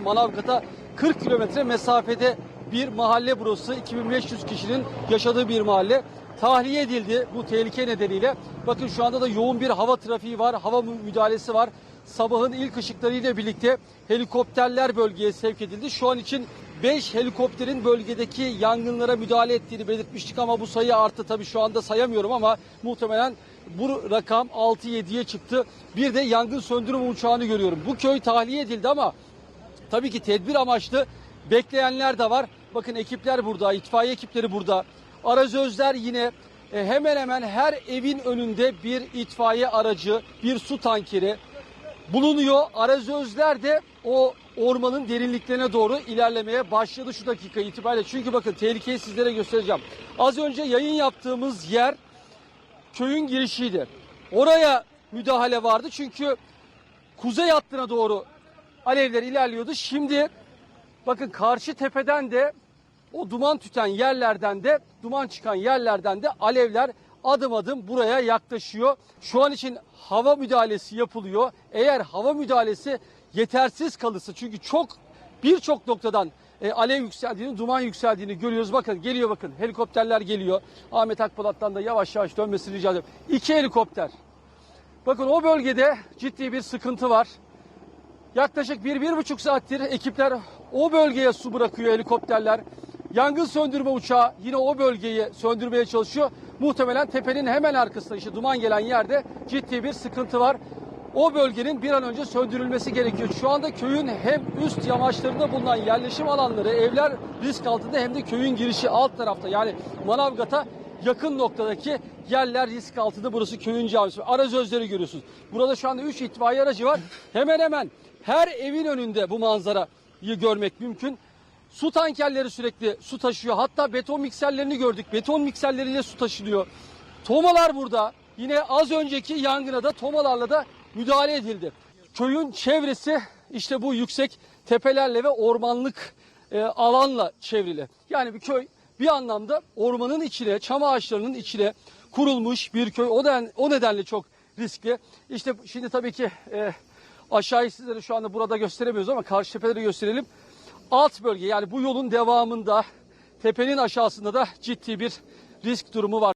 Manavgat'a 40 kilometre mesafede bir mahalle burası. 2500 kişinin yaşadığı bir mahalle. Tahliye edildi bu tehlike nedeniyle. Bakın şu anda da yoğun bir hava trafiği var, hava mü- müdahalesi var. Sabahın ilk ışıklarıyla birlikte helikopterler bölgeye sevk edildi. Şu an için 5 helikopterin bölgedeki yangınlara müdahale ettiğini belirtmiştik ama bu sayı arttı. Tabii şu anda sayamıyorum ama muhtemelen bu rakam 6-7'ye çıktı. Bir de yangın söndürme uçağını görüyorum. Bu köy tahliye edildi ama Tabii ki tedbir amaçlı bekleyenler de var. Bakın ekipler burada, itfaiye ekipleri burada. Arazözler yine e, hemen hemen her evin önünde bir itfaiye aracı, bir su tankeri bulunuyor. Arazözler de o ormanın derinliklerine doğru ilerlemeye başladı şu dakika itibariyle. Çünkü bakın tehlikeyi sizlere göstereceğim. Az önce yayın yaptığımız yer köyün girişiydi. Oraya müdahale vardı çünkü kuzey hattına doğru alevler ilerliyordu. Şimdi bakın karşı tepeden de o duman tüten yerlerden de duman çıkan yerlerden de alevler adım adım buraya yaklaşıyor. Şu an için hava müdahalesi yapılıyor. Eğer hava müdahalesi yetersiz kalırsa çünkü çok birçok noktadan e, alev yükseldiğini, duman yükseldiğini görüyoruz. Bakın geliyor bakın helikopterler geliyor. Ahmet Akpolat'tan da yavaş yavaş dönmesini rica ediyorum. İki helikopter. Bakın o bölgede ciddi bir sıkıntı var. Yaklaşık bir, bir buçuk saattir ekipler o bölgeye su bırakıyor helikopterler. Yangın söndürme uçağı yine o bölgeyi söndürmeye çalışıyor. Muhtemelen tepenin hemen arkasında işte duman gelen yerde ciddi bir sıkıntı var. O bölgenin bir an önce söndürülmesi gerekiyor. Şu anda köyün hem üst yamaçlarında bulunan yerleşim alanları, evler risk altında hem de köyün girişi alt tarafta. Yani Manavgat'a yakın noktadaki yerler risk altında. Burası köyün camisi. Arazözleri görüyorsunuz. Burada şu anda 3 itfaiye aracı var. Hemen hemen her evin önünde bu manzarayı görmek mümkün. Su tankerleri sürekli su taşıyor. Hatta beton mikserlerini gördük. Beton mikserleriyle su taşınıyor. Tomalar burada. Yine az önceki yangına da tomalarla da müdahale edildi. Köyün çevresi işte bu yüksek tepelerle ve ormanlık e, alanla çevrili. Yani bir köy bir anlamda ormanın içine, çam ağaçlarının içine kurulmuş bir köy. O, den, o nedenle çok riskli. İşte şimdi tabii ki e, aşağıyı sizlere şu anda burada gösteremiyoruz ama karşı tepeleri gösterelim. Alt bölge yani bu yolun devamında tepenin aşağısında da ciddi bir risk durumu var.